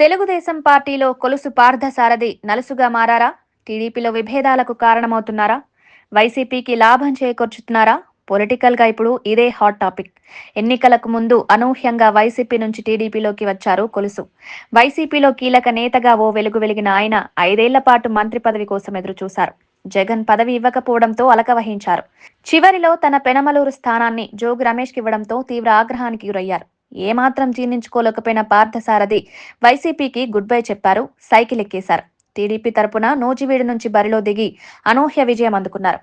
తెలుగుదేశం పార్టీలో కొలుసు పార్థసారథి నలుసుగా మారారా? టీడీపీలో విభేదాలకు కారణమవుతున్నారా? వైసీపీకి లాభం చేకూర్చుతున్నారా? పొలిటికల్గా ఇప్పుడు ఇదే హాట్ టాపిక్. ఎన్నికలకు ముందు అనూహ్యంగా వైసీపీ నుంచి టీడీపీలోకి వచ్చారు కొలుసు. వైసీపీలో కీలక నేతగా ఓ వెలుగు వెలిగిన ఆయన ఐదేళ్ళ పాటు మంత్రి పదవి కోసం ఎదురు చూశారు జగన్ పదవి ఇవ్వకపోవడంతో అలకవహించారు. చివరిలో తన పెనమలూరు స్థానాన్ని జోగు రమేష్కి ఇవ్వడంతో తీవ్ర ఆగ్రహానికి గురయ్యారు. ఏమాత్రం జీర్ణించుకోలేకపోయిన పార్థసారథి వైసీపీకి గుడ్ బై చెప్పారు సైకిల్ ఎక్కేశారు. టీడీపీ తరపున నూజివీడు నుంచి బరిలో దిగి అనూహ్య విజయం అందుకున్నారు.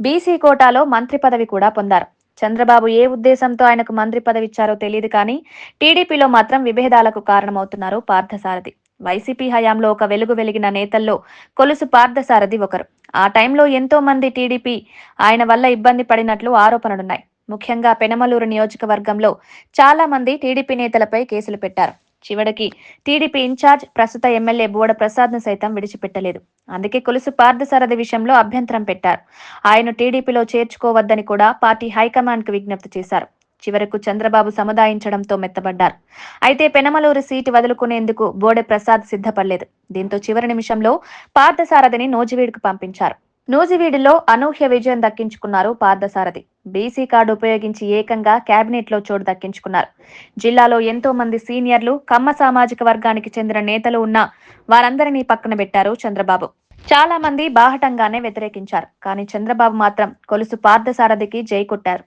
బీసీ కోటాలో మంత్రి పదవి కూడా పొందారు. చంద్రబాబు ఏ ఉద్దేశంతో ఆయనకు మంత్రి పదవి ఇచ్చారో తెలియదు కానీ టీడీపీలో మాత్రం విభేదాలకు కారణమవుతున్నారు పార్థసారథి. వైసీపీ హయాంలో ఒక వెలుగు వెలిగిన నేతల్లో కొలుసు పార్థసారథి ఒకరు. ఆ టైంలో ఎంతో మంది టీడీపీ ఆయన వల్ల ఇబ్బంది పడినట్లు ఆరోపణలున్నాయి. ముఖ్యంగా పెనమలూరు నియోజకవర్గంలో చాలా మంది టీడీపీ నేతలపై కేసులు పెట్టారు. చివరికి టీడీపీ ఇన్ఛార్జ్ ప్రస్తుత ఎమ్మెల్యే బోడ ప్రసాద్ను సైతం విడిచిపెట్టలేదు. అందుకే కొలుసు పార్థసారథి విషయంలో అభ్యంతరం పెట్టారు. ఆయన టీడీపీలో చేర్చుకోవద్దని కూడా పార్టీ హైకమాండ్కు విజ్ఞప్తి చేశారు. చివరకు చంద్రబాబు సముదాయించడంతో మెత్తబడ్డారు. అయితే పెనమలూరు సీటు వదులుకునేందుకు బోడె ప్రసాద్ సిద్ధపడలేదు. దీంతో చివరి నిమిషంలో పార్థసారథిని నోజివీడుకు పంపించారు. నూజివీడులో అనూహ్య విజయం దక్కించుకున్నారు పార్థసారథి. బీసీ కార్డు ఉపయోగించి ఏకంగా కేబినెట్లో చోటు దక్కించుకున్నారు. జిల్లాలో ఎంతో మంది సీనియర్లు కమ్మ సామాజిక వర్గానికి చెందిన నేతలు ఉన్న వారందరినీ పక్కన పెట్టారు చంద్రబాబు. చాలా మంది బాహటంగానే వ్యతిరేకించారు. కానీ చంద్రబాబు మాత్రం కొలుసు పార్థసారథికి జై కొట్టారు.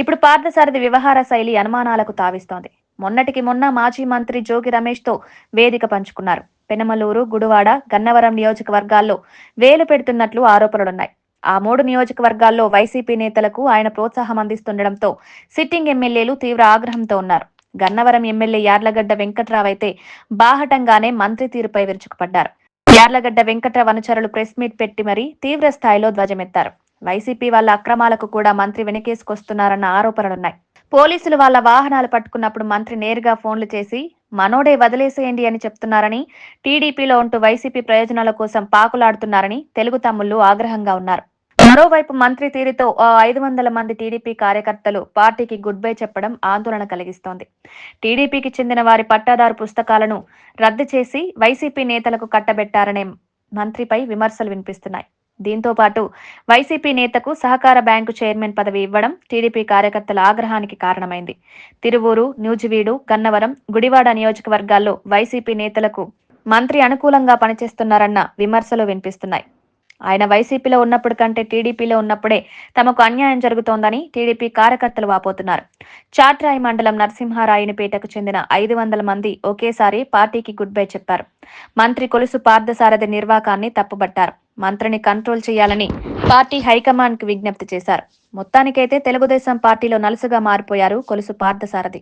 ఇప్పుడు పార్థసారథి వ్యవహార శైలి అనుమానాలకు తావిస్తోంది. మొన్నటికి మొన్న మాజీ మంత్రి జోగి రమేష్తో వేదిక పంచుకున్నారు. పెనమలూరు గుడివాడ గన్నవరం నియోజకవర్గాల్లో వేలు పెడుతున్నట్లు ఆరోపణలున్నాయి. ఆ మూడు నియోజకవర్గాల్లో వైసీపీ నేతలకు ఆయన ప్రోత్సాహం అందిస్తుండటంతో సిట్టింగ్ ఎమ్మెల్యేలు తీవ్ర ఆగ్రహంతో ఉన్నారు. గన్నవరం ఎమ్మెల్యే యార్లగడ్డ వెంకట్రావు అయితే బాహటంగానే మంత్రి తీరుపై విరుచుకుపడ్డారు. యార్లగడ్డ వెంకట్రావు అనుచరులు ప్రెస్ మీట్ పెట్టి మరీ తీవ్ర స్థాయిలో ధ్వజమెత్తారు. వైసీపీ వాళ్ళ అక్రమాలకు కూడా మంత్రి వెనకేసుకొస్తున్నారన్న ఆరోపణలున్నాయి. పోలీసులు వాళ్ళ వాహనాలు పట్టుకున్నప్పుడు మంత్రి నేరుగా ఫోన్లు చేసి మనోడే వదిలేసేయండి అని చెప్తున్నారని టీడీపీలో ఉంటూ వైసీపీ ప్రయోజనాల కోసం పాకులాడుతున్నారని తెలుగు తమ్ముళ్ళు ఆగ్రహంగా ఉన్నారు. మరోవైపు మంత్రి తీరుతో ఐదు వందల మంది టీడీపీ కార్యకర్తలు పార్టీకి గుడ్ బై చెప్పడం ఆందోళన కలిగిస్తోంది. టీడీపీకి చెందిన వారి పట్టాదారు పుస్తకాలను రద్దు చేసి వైసీపీ నేతలకు కట్టబెట్టారనే మంత్రిపై విమర్శలు వినిపిస్తున్నాయి. దీంతో పాటు వైసీపీ నేతకు సహకార బ్యాంకు చైర్మన్ పదవి ఇవ్వడం టీడీపీ కార్యకర్తల ఆగ్రహానికి కారణమైంది. తిరువూరు న్యూజివీడు గన్నవరం గుడివాడ నియోజకవర్గాల్లో వైసీపీ నేతలకు మంత్రి అనుకూలంగా పనిచేస్తున్నారన్న విమర్శలు వినిపిస్తున్నాయి. ఆయన వైసీపీలో ఉన్నప్పుడు కంటే టీడీపీలో ఉన్నప్పుడే తమకు అన్యాయం జరుగుతోందని టీడీపీ కార్యకర్తలు వాపోతున్నారు. చాట్రాయి మండలం నరసింహారాయణపేటకు చెందిన ఐదు వందల మంది ఒకేసారి పార్టీకి గుడ్ బై చెప్పారు. మంత్రి కొలుసు పార్థసారథి నిర్వాకాన్ని తప్పుబట్టారు. మంత్రిని కంట్రోల్ చేయాలని పార్టీ హైకమాండ్కు విజ్ఞప్తి చేశారు. మొత్తానికైతే తెలుగుదేశం పార్టీలో నలుసుగా మారిపోయారు కొలుసు పార్థసారథి.